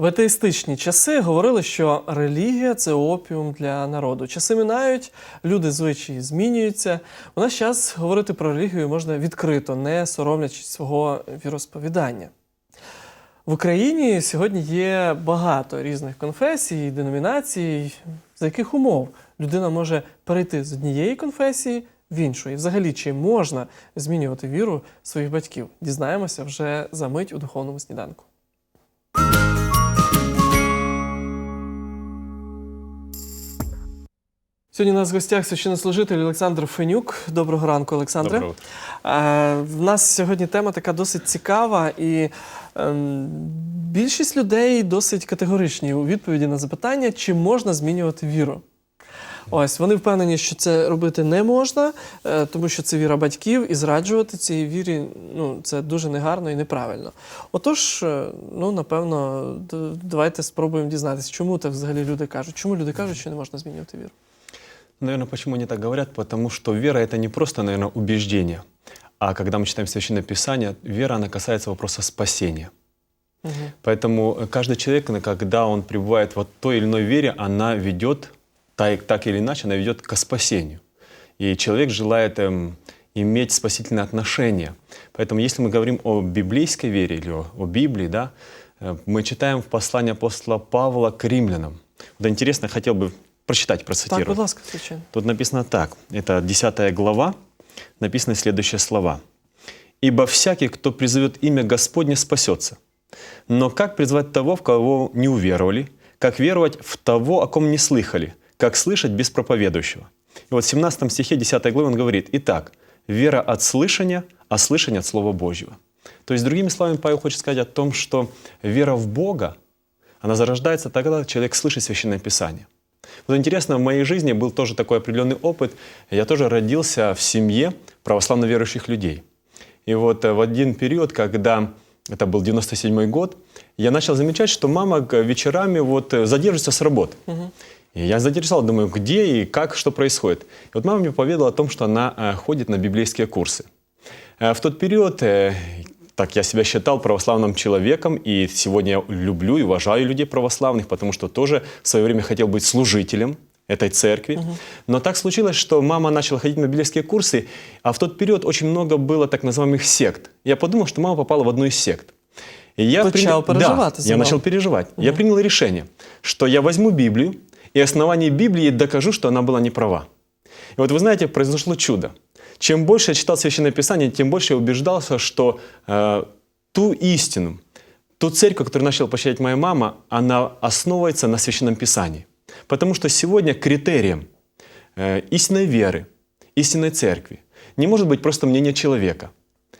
В атеїстичні часи говорили, що релігія це опіум для народу. Часи минають, люди звичаї змінюються. У наш час говорити про релігію можна відкрито, не соромлячись свого віросповідання. В Україні сьогодні є багато різних конфесій, деномінацій, за яких умов людина може перейти з однієї конфесії в іншу. І взагалі, чи можна змінювати віру своїх батьків? Дізнаємося вже за мить у духовному сніданку. Сьогодні у нас в гостях священнослужитель Олександр Фенюк. Доброго ранку, Олександре. Доброго. Е, В нас сьогодні тема така досить цікава, і ем, більшість людей досить категоричні у відповіді на запитання, чи можна змінювати віру. Ось вони впевнені, що це робити не можна, е, тому що це віра батьків, і зраджувати цій вірі ну, це дуже негарно і неправильно. Отож, е, ну напевно, давайте спробуємо дізнатися, чому так взагалі люди кажуть. Чому люди кажуть, що не можна змінювати віру? Наверное, почему они так говорят? Потому что вера — это не просто, наверное, убеждение. А когда мы читаем Священное Писание, вера, она касается вопроса спасения. Угу. Поэтому э, каждый человек, когда он пребывает в той или иной вере, она ведет, так, так или иначе, она ведет к спасению. И человек желает эм, иметь спасительные отношения. Поэтому если мы говорим о библейской вере или о, о Библии, да, э, мы читаем в послании апостола Павла к римлянам. Вот интересно, хотел бы прочитать, Так, процитировать. будь ласка, звичайно. Тут написано так, это 10 глава, написаны следующие слова. «Ибо всякий, кто призовет имя Господне, спасется. Но как призвать того, в кого не уверовали? Как веровать в того, о ком не слыхали? Как слышать без проповедующего?» И вот в 17 стихе 10 главы он говорит, «Итак, вера от слышания, а слышание от Слова Божьего». То есть, другими словами, Павел хочет сказать о том, что вера в Бога, она зарождается тогда, когда человек слышит Священное Писание. Вот интересно, в моей жизни был тоже такой определенный опыт. Я тоже родился в семье православно верующих людей. И вот э, в один период, когда это был 97 год, я начал замечать, что мама вечерами вот э, задерживается с работы. И я заинтересовал, думаю, где и как, что происходит. И вот мама мне поведала о том, что она э, ходит на библейские курсы. В тот период, так я себя считал православным человеком, и сегодня я люблю и уважаю людей православных, потому что тоже в свое время хотел быть служителем этой церкви. Но так случилось, что мама начала ходить на библейские курсы, а в тот период очень много было так называемых сект. Я подумал, что мама попала в одну из сект. И я Начал принял- переживать Да, я начал переживать. Я принял решение, что я возьму Библию и основании Библии докажу, что она была не права. И вот вы знаете, произошло чудо. Чем больше я читал Священное Писание, тем больше я убеждался, что э, ту истину, ту церковь, которую начала посещать моя мама, она основывается на Священном Писании. Потому что сегодня критерием э, истинной веры, истинной церкви не может быть просто мнение человека,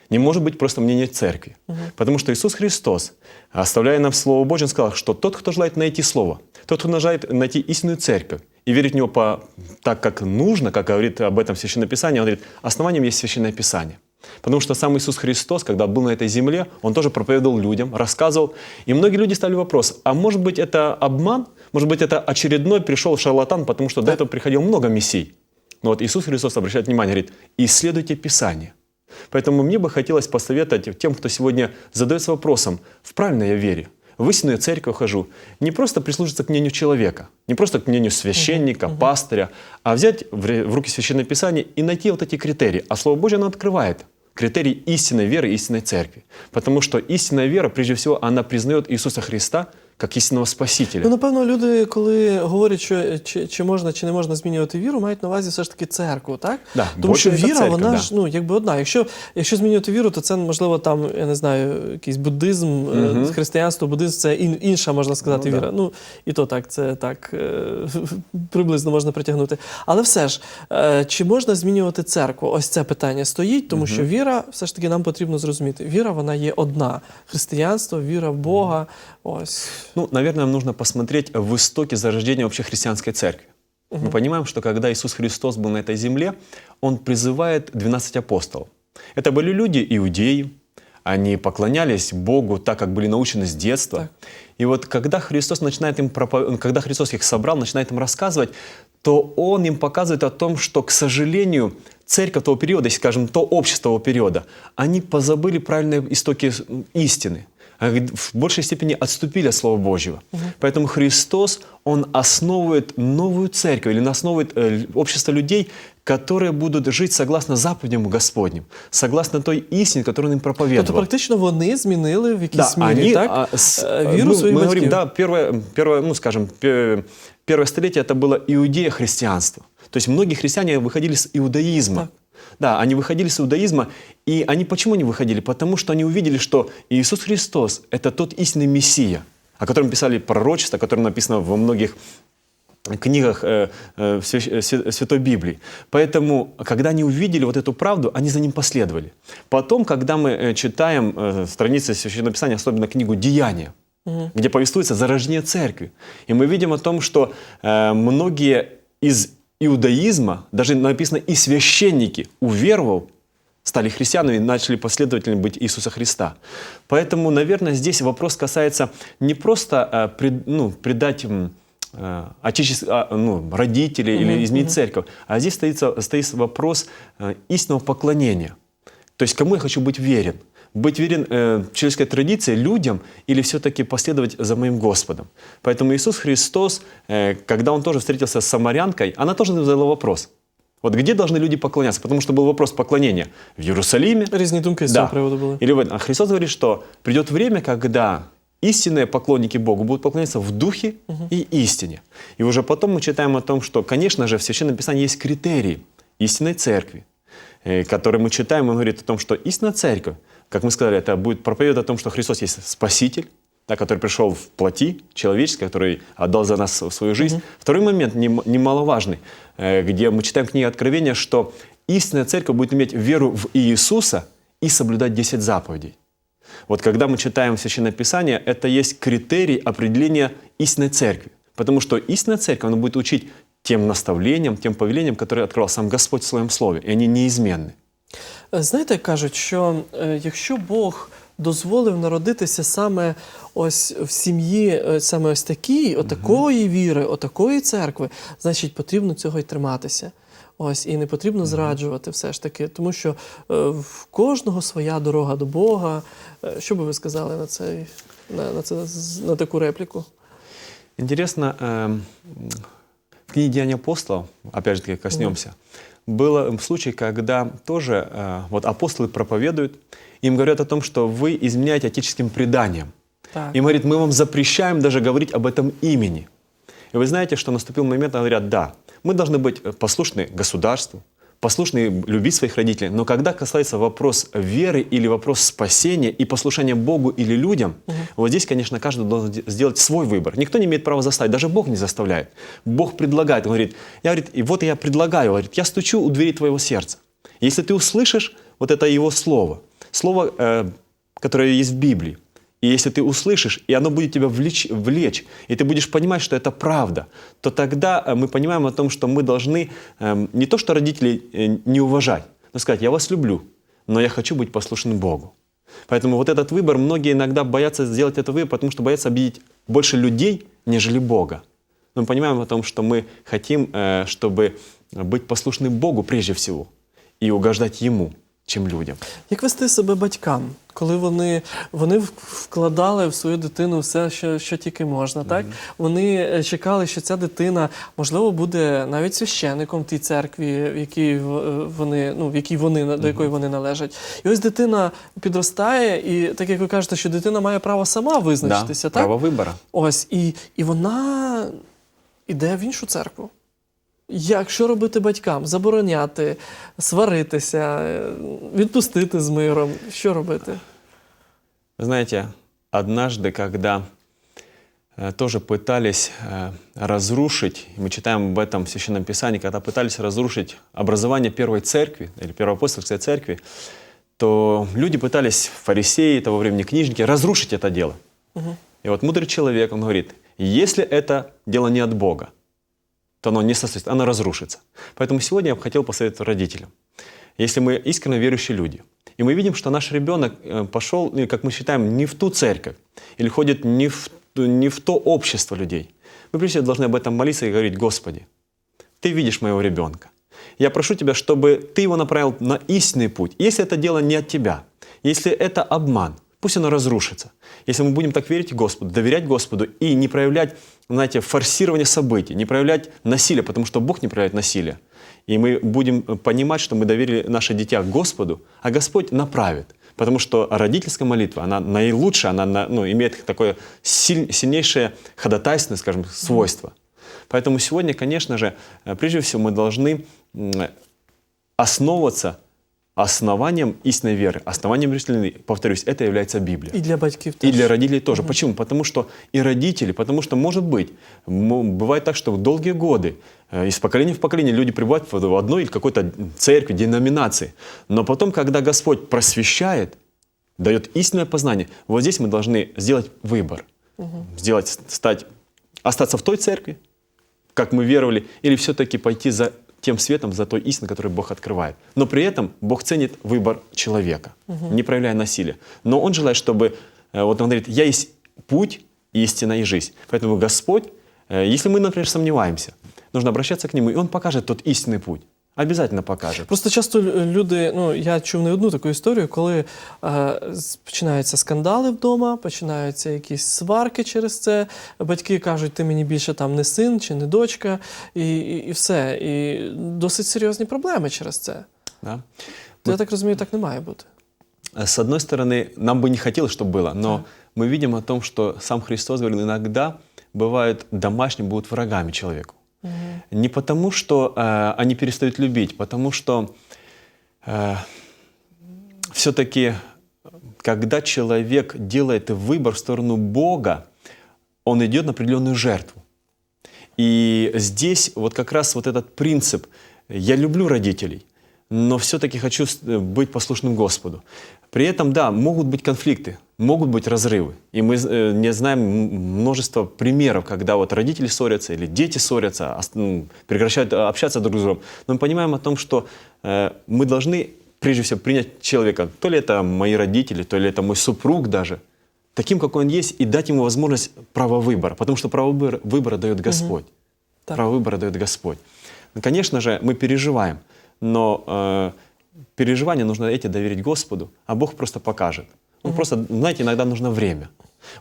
не может быть просто мнение церкви. Потому что Иисус Христос, оставляя нам Слово Божье, сказал, что тот, кто желает найти Слово, тот, кто желает найти истинную церковь и верить в Него по, так, как нужно, как говорит об этом Священное Писание, Он говорит, основанием есть Священное Писание. Потому что сам Иисус Христос, когда был на этой земле, Он тоже проповедовал людям, рассказывал. И многие люди ставили вопрос, а может быть это обман? Может быть это очередной пришел шарлатан, потому что до этого приходило много мессий. Но вот Иисус Христос обращает внимание, говорит, исследуйте Писание. Поэтому мне бы хотелось посоветовать тем, кто сегодня задается вопросом, в правильной я вере, в истинную церковь хожу, не просто прислушаться к мнению человека, не просто к мнению священника, пастыря, а взять в в руки Священное Писание и найти вот эти критерии. А Слово Божье оно открывает критерии истинной веры, истинной церкви. Потому что истинная вера, прежде всего, она признает Иисуса Христа как истинного Спасителя. Ну, напевно, люди, коли говорять, що чи, чи можна, чи не можна змінювати віру, мають на увазі все ж таки церкву, так? Да, Тому що віра, церква, вона да. ж ну, якби одна. Якщо, якщо змінювати віру, то це можливо там, я не знаю, якийсь буддизм, е, християнство, буддизм це інша, можна сказати, Ну, да. віра. Ну, і то так, це так е, приблизно можна притягнути. Але все ж, е, чи можна змінювати церкву? Ось це питання стоїть, тому що віра, все ж таки, нам потрібно зрозуміти. Віра, вона є одна. Християнство, віра в Бога. Ось. Ну, наверное, нам нужно посмотреть в истоке зарождения вообще христианской церкви. Мы понимаем, что когда Иисус Христос был на этой земле, Он призывает 12 апостолов. Это были люди иудеи, они поклонялись Богу так, как были научены с детства. Так. И вот когда Христос начинает им пропов- когда Христос их собрал, начинает им рассказывать, то Он им показывает о том, что, к сожалению, церковь того периода, если скажем, то общество того периода, они позабыли правильные истоки истины. а г- в большей степени отступили от Слова Божьего. Поэтому Христос, Он основывает новую церковь или основывает э, л- общество людей, которые будут жить согласно заповедям Господним, согласно той истине, которую Он им Тобто, проповедовал. практично вони змінили в якійсь Да, мірі, они, так? а, с- е, э, віру мы, своїх мы батьків. говорим, да, первое, первое, ну, скажем, пе- первое столетие это было иудея христианство. То есть многие христиане выходили с иудаизма. Так. Да, они выходили с иудаизма, и они почему не выходили? Потому что они увидели, что Иисус Христос – это тот истинный Мессия, о котором писали пророчества, о котором написано во многих книгах э, э, э, Свя- Святой Библии. Поэтому, когда они увидели вот эту правду, они за ним последовали. Потом, когда мы э, читаем э, страницы Священного Писания, особенно книгу «Деяния», где повествуется зарождение церкви, и мы видим о том, что э, многие из иудаизма, даже написано и священники, уверовав, стали христианами и начали последователями быть Иисуса Христа. Поэтому, наверное, здесь вопрос касается не просто э, ну, предать м, э, отечес- а, ну, родителей или изменить церковь, а здесь стоит, стоит вопрос э, истинного поклонения. То есть кому я хочу быть верен? Быть верен э, человеческой традиции, людям или все-таки последовать за моим Господом? Поэтому Иисус Христос, э, когда Он тоже встретился с самарянкой, она тоже задала вопрос. Вот где должны люди поклоняться? Потому что был вопрос поклонения в Иерусалиме. Різні думки з Да. цього приводу були. Или в. А Христос говорит, что придет время, когда истинные поклонники Богу будут поклоняться в духе и истине. И уже потом мы читаем о том, что, конечно же, в Священном Писании есть критерии истинной церкви, э, которые мы читаем, он говорит о том, что истинная церковь, как мы сказали, это будет проповедовать о том, что Христос есть Спаситель, да, который пришел в плоти человеческой, который отдал за нас свою жизнь. Второй момент, нем- немаловажный, э, где мы читаем книгу Откровения, что истинная церковь будет иметь веру в Иисуса и соблюдать 10 заповедей. Вот когда мы читаем Священное Писание, это есть критерий определения истинной церкви. Потому что истинная церковь, она будет учить тем наставлениям, тем повелениям, которые открывал сам Господь в Своем Слове, и они неизменны. Е, Знаєте, кажуть, що е, якщо Бог дозволив народитися саме ось в сім'ї, е, саме ось такій, отакої віри, отакої церкви, значить потрібно цього й триматися. Ось і не потрібно зраджувати все ж таки, тому що в кожного своя дорога до Бога. Що би ви сказали на цей на, на, це, на таку репліку? Интересно, эм, в книге «Деяния апостолов», опять же таки коснемся, был случай, когда тоже э, вот апостолы проповедуют, им говорят о том, что вы изменяете отеческим преданием. Так. Им говорит, мы вам запрещаем даже говорить об этом имени. И вы знаете, что наступил момент, они говорят, да, мы должны быть э, послушны государству, послушны любить своих родителей, но когда касается вопрос веры или вопрос спасения и послушания Богу или людям, вот здесь, конечно, каждый должен де- сделать свой выбор. Никто не имеет права заставить, даже Бог не заставляет. Бог предлагает, Он говорит, я, говорит, и вот я предлагаю, говорит, я стучу у двери твоего сердца. Если ты услышишь вот это Его Слово, Слово, э, которое есть в Библии, и если ты услышишь, и оно будет тебя влечь, влечь, и ты будешь понимать, что это правда, то тогда э, мы понимаем о том, что мы должны эм, не то, что родителей э, не уважать, но сказать, я вас люблю, но я хочу быть послушным Богу. Поэтому вот этот выбор, многие иногда боятся сделать этот выбор, потому что боятся обидеть больше людей, нежели Бога. Но мы понимаем о том, что мы хотим, э, чтобы быть послушным Богу прежде всего и угождать Ему, чем людям. Як вести себе батькам, коли вони, вони вкладали в свою дитину все, що, що тільки можна, так? Вони е, чекали, що ця дитина, можливо, буде навіть священником в тій церкві, в якій вони, ну, в якій вони, на- до якої вони належать. І ось дитина підростає, і так як ви кажете, що дитина має право сама визначитися, Да, так? право выбора. Ось, і, і вона йде в іншу церкву. Як що робити батькам? Забороняти, сваритися, е, відпустити з миром. Що робити? Знаете, однажды, когда э, тоже пытались э, разрушить, мы читаем об этом в Священном Писании, когда пытались разрушить образование первой церкви, или первоапостольской церкви, то люди пытались, фарисеи того времени, книжники, разрушить это дело. И вот мудрый человек, он говорит, если это дело не от Бога, то оно не состоится, оно разрушится. Поэтому сегодня я бы хотел посоветовать родителям. Если мы искренне верующие люди, и мы видим, что наш ребенок э, пошел, как мы считаем, не в ту церковь, или ходит не в, не в то общество людей, мы прежде всего должны об этом молиться и говорить, Господи, Ты видишь моего ребенка. Я прошу Тебя, чтобы Ты его направил на истинный путь. Если это дело не от Тебя, если это обман, пусть оно разрушится. Если мы будем так верить Господу, доверять Господу и не проявлять, знаете, форсирование событий, не проявлять насилие, потому что Бог не проявляет насилие. И мы будем понимать, что мы доверили наше дитя Господу, а Господь направит. Потому что родительская молитва, она наилучшая, она на- ну, имеет такое силь- сильнейшее ходатайственное, скажем, свойство. Поэтому сегодня, конечно же, э, прежде всего мы должны основываться основанием истинной веры, основанием истины, повторюсь, это является Библия. І для батьків И теж. для родителей тоже. Почему? Потому что и родители, потому что, может быть, бывает так, что долгие годы э, из поколения в поколение люди пребывают в одной или какой-то церкви, деноминации. Но потом, когда Господь просвещает, дает истинное познание, вот здесь мы должны сделать выбор. Сделать, стать, остаться в той церкви, как мы веровали, или все-таки пойти за тем светом, за той истиной, которую Бог открывает. Но при этом Бог ценит выбор человека, не проявляя насилия. Но Он желает, чтобы, э, вот Он говорит, я есть путь, истина и жизнь. Поэтому Господь, э, если мы, например, сомневаемся, нужно обращаться к Нему, и Он покажет тот истинный путь. Обязательно покажет. Просто часто лю- люди, ну я чув не одну таку історію, коли е, з- починаються скандали вдома, починаються якісь сварки через це. Батьки кажуть, ти мені більше там не син чи не дочка, і, і, і все. І досить серйозні проблеми через це. Да? То, я так розумію, так не має бути. Э, С одной стороны, нам бы не хотелось, чтобы было, но мы видим о том, что сам Христос говорил, иногда бывают домашние будут врагами человеку. Не потому, что э, они перестают любить, потому что все-таки, когда человек делает выбор в сторону Бога, он идет на определенную жертву. И здесь вот как раз вот этот принцип «я люблю родителей», но все-таки хочу э, быть послушным Господу. При этом, да, могут быть конфликты, могут быть разрывы. И мы э, не знаем множество примеров, когда вот родители ссорятся или дети ссорятся, ос- ну, прекращают э, общаться друг с другом. Но мы понимаем о том, что э, мы должны прежде всего принять человека, то ли это мои родители, то ли это мой супруг даже, таким, какой он есть, и дать ему возможность права выбора. Потому что право выбора, выбора дает Господь. Так. Право выбора дает Господь. Ну, Конечно же, мы переживаем, но э, переживания нужно эти доверить Господу, а Бог просто покажет. Он просто, знаете, иногда нужно время.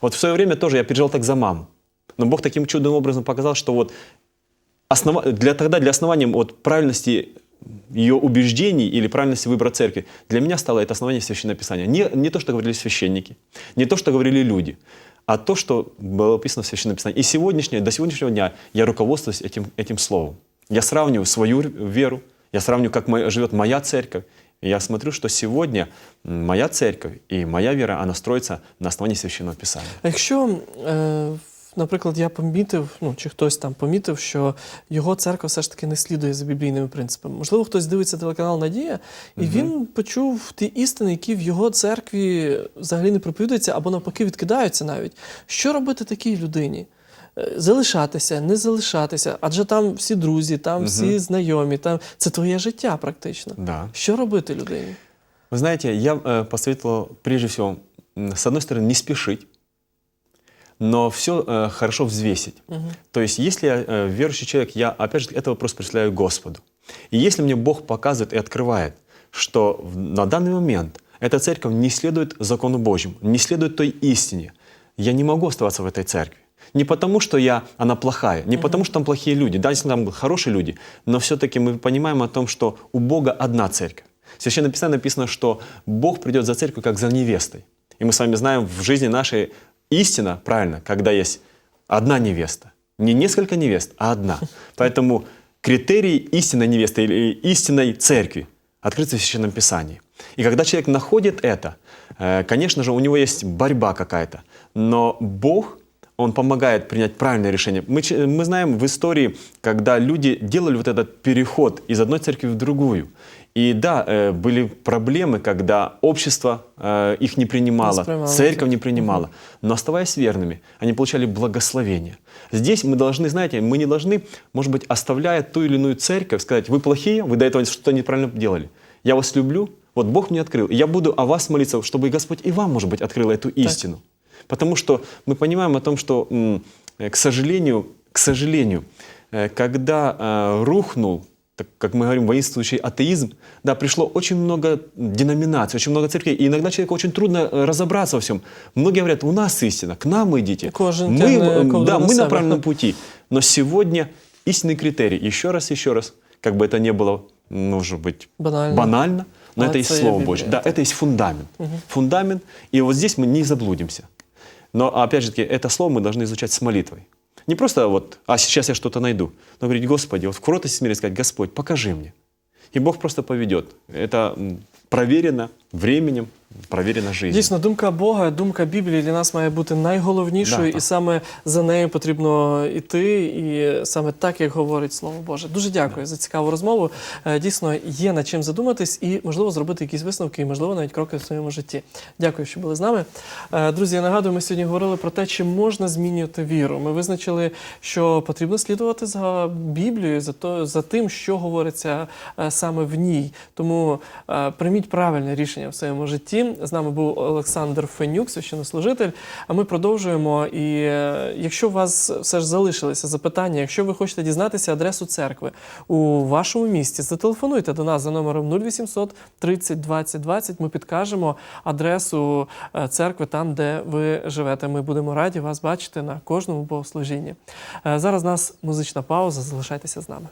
Вот в свое время тоже я переживал так за маму. Но Бог таким чудным образом показал, что вот основа- для, тогда для основания вот, правильности ее убеждений или правильности выбора церкви, для меня стало это основание Священного Писания. Не, не то, что говорили священники, не то, что говорили люди, а то, что было описано в Священном Писании. И сегодняшнее, до сегодняшнего дня я руководствуюсь этим, этим словом. Я сравниваю свою веру, я сравниваю, как живет моя церковь, и я смотрю, что сегодня моя церковь и моя вера, она строится на основании Священного Писания. А якщо, е, наприклад, я помітив, ну чи хтось там помітив, що його церква все ж таки не слідує за біблійними принципами. Можливо, хтось дивиться телеканал Надія, і він почув ті істини, які в його церкві взагалі не проповідуються або навпаки відкидаються навіть. Що робити такій людині? Е, Залишатися, не залишатися, адже там всі друзі, там всі знайомі, там це твоє життя практично. Да. Що робити людині? Вы знаете, я э, посоветовал прежде всего, м, с одной стороны, не спешить, но все хорошо взвесить. То есть, если я э, верующий человек, я, опять же, это вопрос представляю Господу. И если мне Бог показывает и открывает, что в- на данный момент эта церковь не следует закону Божьему, не следует той истине, я не могу оставаться в этой церкви. Не потому, что я, она плохая, не потому, что там плохие люди, да, если там хорошие люди, но все-таки мы понимаем о том, что у Бога одна церковь. В Священном Писании написано, что Бог придет за церковью, как за невестой. И мы с вами знаем в жизни нашей истина, правильно, когда есть одна невеста. Не несколько невест, а одна. Поэтому критерий истинной невесты или истинной церкви открыты в Священном Писании. И когда человек находит это, э, конечно же, у него есть борьба какая-то. Но Бог, Он помогает принять правильное решение. Мы, мы знаем в истории, когда люди делали вот этот переход из одной церкви в другую. И да, э, были проблемы, когда общество э, их не принимало, церковь не принимала. Но оставаясь верными, они получали благословение. Здесь мы должны, знаете, мы не должны, может быть, оставляя ту или иную церковь, сказать, вы плохие, вы до этого что-то неправильно делали. Я вас люблю, вот Бог мне открыл. И я буду о вас молиться, чтобы Господь и вам, может быть, открыл эту истину. Потому что мы понимаем о том, что, э, к сожалению, к сожалению, э, когда э, рухнул так как мы говорим, воинствующий атеизм, да, пришло очень много деноминаций, очень много церквей, и иногда человеку очень трудно разобраться во всем. Многие говорят, у нас истина, к нам идите. Кожен мы, да, мы на правильном пути. Но сегодня истинный критерий, еще раз, еще раз, как бы это ни было, может быть, Банально. банально, но Но это и Слово Божье. Да, это есть фундамент. Фундамент, и вот здесь мы не заблудимся. Но, опять же таки, это слово мы должны изучать с молитвой. Не просто вот, а сейчас я что-то найду, но говорить, Господи, вот в кротости смиренно сказать, Господь, покажи мне. И Бог просто поведет. Это проверено временем, проверено жизнью. Дійсно, думка Бога, думка Біблії для нас має бути найголовнішою, Да, і саме за нею потрібно йти, і саме так, як говорить Слово Боже. Дуже дякую за цікаву розмову. Е, Дійсно, є над чим задуматись і, можливо, зробити якісь висновки, і, можливо, навіть кроки в своєму житті. Дякую, що були з нами. Е, Друзі, я нагадую, ми сьогодні говорили про те, чи можна змінювати віру. Ми визначили, що потрібно слідувати за Біблією, за, то, за тим, що говориться е, саме в ній. Тому прийміть правильне рішення в своєму житті. З нами був Олександр Фенюк, священнослужитель. А ми продовжуємо. І е, якщо у вас все ж залишилися запитання, якщо ви хочете дізнатися адресу церкви у вашому місті, зателефонуйте до нас за номером 0800 30 20 20. Ми підкажемо адресу е, церкви там, де ви живете. Ми будемо раді вас бачити на кожному богослужінні. Е, Зараз у нас музична пауза. Залишайтеся з нами.